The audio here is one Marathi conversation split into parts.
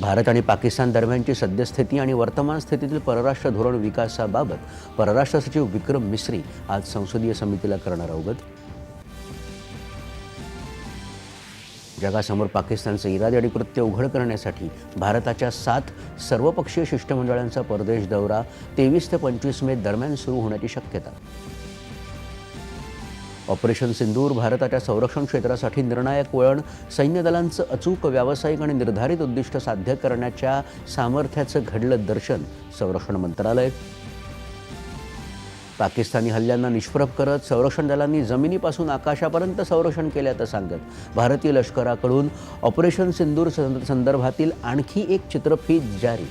भारत आणि पाकिस्तान दरम्यानची सद्यस्थिती आणि वर्तमान स्थितीतील परराष्ट्र धोरण विकासाबाबत परराष्ट्र सचिव विक्रम मिस्री आज संसदीय समितीला करणार अवगत. जगासमोर पाकिस्तानचे इरादे आणि कृत्य उघड करण्यासाठी भारताच्या सात सर्वपक्षीय शिष्टमंडळांचा परदेश दौरा तेवीस ते पंचवीस मे दरम्यान सुरू होण्याची शक्यता. ऑपरेशन सिंदूर भारताच्या संरक्षण क्षेत्रासाठी निर्णायक वळण सैन्य दलांचं अचूक व्यावसायिक आणि निर्धारित उद्दिष्ट साध्य करण्याच्या सामर्थ्याचं घडलं दर्शन संरक्षण मंत्रालय. पाकिस्तानी हल्ल्यांना निष्प्रभ करत संरक्षण दलांनी जमिनीपासून आकाशापर्यंत संरक्षण केल्याचं सांगत भारतीय लष्कराकडून ऑपरेशन सिंदूर संदर्भातील आणखी एक चित्रफीत जारी.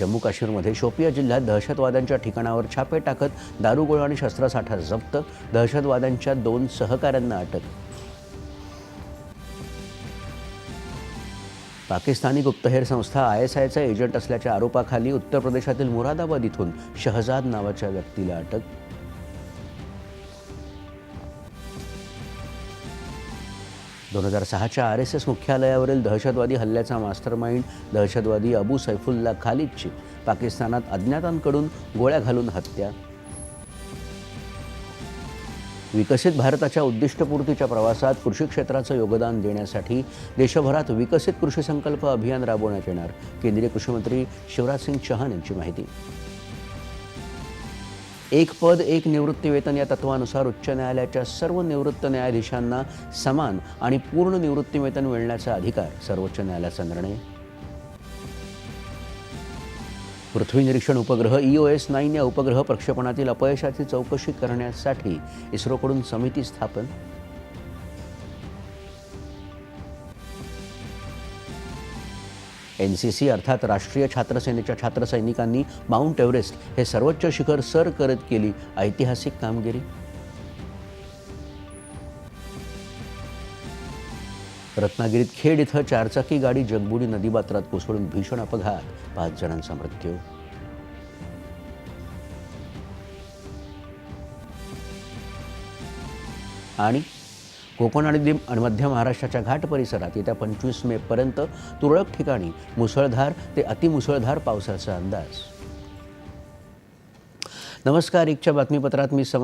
जम्मू काश्मीरमध्ये शोपिया जिल्ह्यात दहशतवाद्यांच्या ठिकाणावर छापे टाकत दारुगोळा आणि शस्त्रसाठा जप्त दहशतवाद्यांच्या दोन सहकाऱ्यांना अटक. पाकिस्तानी गुप्तहेर संस्था आय एस आयचा एजंट असल्याच्या आरोपाखाली उत्तर प्रदेशातील मुरादाबाद इथून शहजाद नावाच्या व्यक्तीला अटक. दोन हजार सहाच्या आर एस एस मुख्यालयावरील दहशतवादी हल्ल्याचा मास्टरमाइंड दहशतवादी अबू सैफुल्ला खालिदची पाकिस्तानात अज्ञातांकडून गोळ्या घालून हत्या. विकसित भारताच्या उद्दिष्टपूर्तीच्या प्रवासात कृषी क्षेत्राचं योगदान देण्यासाठी देशभरात विकसित कृषी संकल्प अभियान राबवण्यात येणार केंद्रीय कृषीमंत्री शिवराज सिंग चौहान यांची माहिती. एक पद एक निवृत्ती वेतन या तत्वानुसार उच्च न्यायालयाच्या सर्व निवृत्त न्यायाधीशांना समान आणि पूर्ण निवृत्ती वेतन मिळण्याचा अधिकार सर्वोच्च न्यायालयाचा निर्णय. पृथ्वी निरीक्षण उपग्रह ई ओ एस नाईन या उपग्रह प्रक्षेपणातील अपयशाची चौकशी करण्यासाठी इस्रोकडून समिती स्थापन. एन सी सी अर्थात राष्ट्रीय छात्रसेनेच्या छात्रसैनिकांनी माउंट एव्हरेस्ट हे सर्वोच्च शिखर सर करत केली ऐतिहासिक कामगिरी. रत्नागिरीत खेड इथं चारचाकी गाडी जगबुडी नदीपात्रात कोसळून भीषण अपघात. पाच जणांचा मृत्यू. आणि कोकण आणि दिम आणि मध्य महाराष्ट्राच्या घाट परिसरात येत्या पंचवीस मेपर्यंत तुरळक ठिकाणी मुसळधार ते अतिमुसळधार पावसाचा अंदाज. नमस्कार एकच्या बातमीपत्रात मी सम